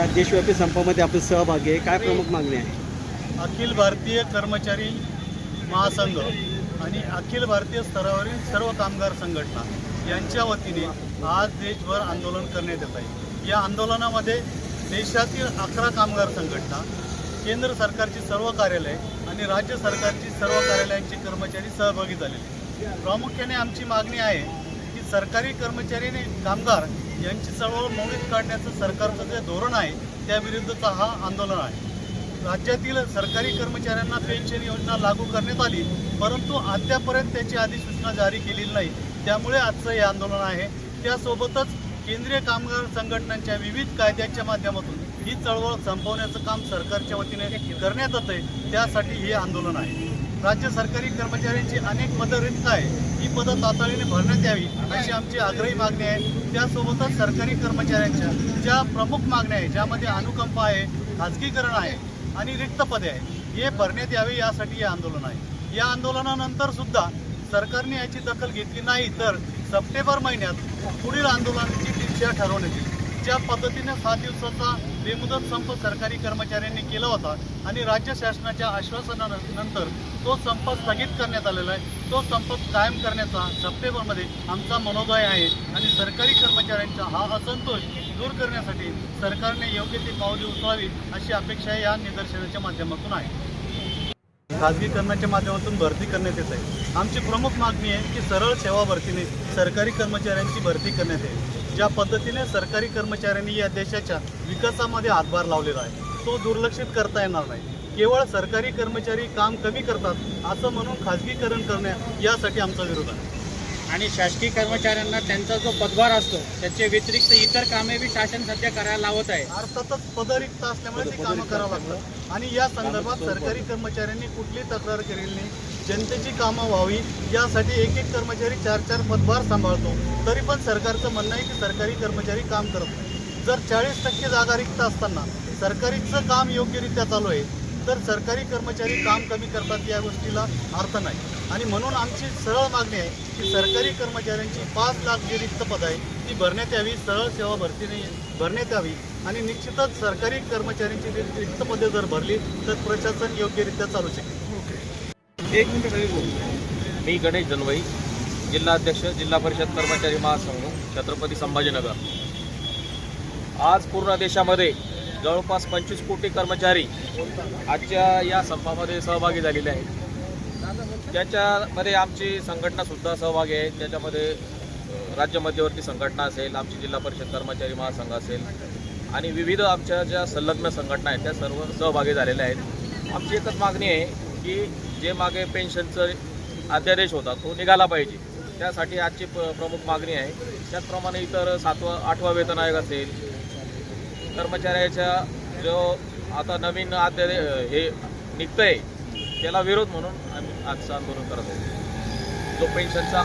या देशव्यापी संपामध्ये आपण सहभागी आहे. काय प्रमुख मागणी आहे? अखिल भारतीय कर्मचारी महासंघ आणि अखिल भारतीय स्तरावरील सर्व कामगार संघटना यांच्या वतीने आज देशभर आंदोलन करण्यात येत आहे. या आंदोलनामध्ये देशातील अकरा कामगार संघटना केंद्र सरकारची सर्व कार्यालय आणि राज्य सरकारची सर्व कार्यालयांचे कर्मचारी सहभागी झालेले प्रामुख्याने आमची मागणी आहे की सरकारी कर्मचारी आणि कामगार यांची चळवळ मौलिक काढण्याचं सरकारचं जे धोरण आहे त्याविरुद्धचा हा आंदोलन आहे. राज्यातील सरकारी कर्मचाऱ्यांना पेन्शन योजना लागू करण्यात आली परंतु अद्यापर्यंत त्याची अधिसूचना जारी केलेली नाही. त्यामुळे आजचं हे आंदोलन आहे. त्यासोबतच केंद्रीय कामगार संघटनांच्या विविध कायद्यांच्या माध्यमातून ही चळवळ संपवण्याचं काम सरकारच्या वतीने करण्यात येत आहे त्यासाठी हे आंदोलन आहे. राज्य सरकारी कर्मचाऱ्यांची अनेक पदं रिक्त आहे. ही पदं तातडीने भरण्यात यावी अशी आमची आग्रही मागणी आहे. त्यासोबतच सरकारी कर्मचाऱ्यांच्या ज्या प्रमुख मागण्या आहे ज्यामध्ये अनुकंप आहे खाजगीकरण आहे आणि रिक्त पदे आहे हे भरण्यात यावे यासाठी हे आंदोलन आहे. या आंदोलनानंतर सुद्धा सरकारने याची दखल घेतली नाही तर सप्टेंबर महिन्यात पुढील आंदोलनाची दिशा ठरवण्यात येईल. ज्या पद्धतीने सात दिवसाचा बेमुदत संप सरकारी कर्मचाऱ्यांनी केला होता आणि राज्य शासनाच्या आश्वासनानंतर तो संप स्थगित करण्यात आलेला आहे तो संप कायम करण्याचा सप्टेंबरमध्ये आमचा मनोदय आहे आणि सरकारी कर्मचाऱ्यांचा हा असंतोष दूर करण्यासाठी सरकारने योग्य ती पावले उचलावी अशी अपेक्षा या निदर्शनाच्या माध्यमातून आहे. खाजगीकरणाच्या माध्यमातून भरती करण्यात येत आहे. आमची प्रमुख मागणी आहे की सरळ सेवा भरतीने सरकारी कर्मचाऱ्यांची भरती करण्यात येईल. ज्या पद्धतीने सरकारी कर्मचाऱ्यांनी या देशाच्या विकासामध्ये हातभार लावलेला आहे तो दुर्लक्षित करता येणार नाही. केवळ सरकारी कर्मचारी काम कमी करतात असं म्हणून खाजगीकरण करण्या यासाठी आमचा विरोध आहे. आणि शासकीय कर्मचाऱ्यांना त्यांचा जो पदभार असतो त्याचे व्यतिरिक्त इतर कामे बी शासन सध्या करायला लावत आहे. अर्थातच पदरिक्त असल्यामुळे ते कामं करावं लागतं आणि या संदर्भात सरकारी कर्मचाऱ्यांनी कुठली तक्रार केलेली नाही. जनतेची कामं व्हावी यासाठी एक एक कर्मचारी चार चार पदभार सांभाळतो. तरी पण सरकारचं म्हणणं आहे की सरकारी कर्मचारी काम करत नाही. जर चाळीस टक्के जागा रिक्त असताना सरकारीचं काम योग्यरित्या चालू आहे तर सरकारी कर्मचारी काम कमी करतात या गोष्टीला अर्थ नाही. आणि म्हणून आमची सरळ मागणी आहे की सरकारी कर्मचाऱ्यांची पाच लाख जी रिक्त पद आहे ती भरण्यात यावी सरळ सेवा भरतीने भरण्यात यावी. आणि निश्चितच सरकारी कर्मचाऱ्यांची जी रिक्त पदे जर भरली तर प्रशासन योग्यरित्या चालू शकेल. एक मिनिट. मी गणेश जनवई जिल्हाध्यक्ष जिल्हा परिषद कर्मचारी महासंघ छत्रपती संभाजीनगर. आज पूर्ण देशामध्ये जवळपास पंचवीस कोटी कर्मचारी आजच्या या संपामध्ये सहभागी झालेले आहेत. त्याच्यामध्ये आमची संघटनासुद्धा सहभागी आहे. त्याच्यामध्ये राज्य मध्यवर्ती संघटना असेल आमची जिल्हा परिषद कर्मचारी महासंघ असेल आणि विविध आमच्या ज्या संलग्न संघटना आहेत त्या सर्व सहभागी झालेल्या आहेत. आमची एकच मागणी आहे की जे मागे पेन्शनचं अध्यादेश होता तो निघाला पाहिजे. त्यासाठी आजची प प्रमुख मागणी आहे. त्याचप्रमाणे इतर सातवा आठवा वेतन आयोग असेल कर्मचाऱ्याच्या जो आता नवीन अध्यादे हे निघतंय त्याला विरोध म्हणून आम्ही आजचं आंदोलन करत आहोत जो पेन्शनचा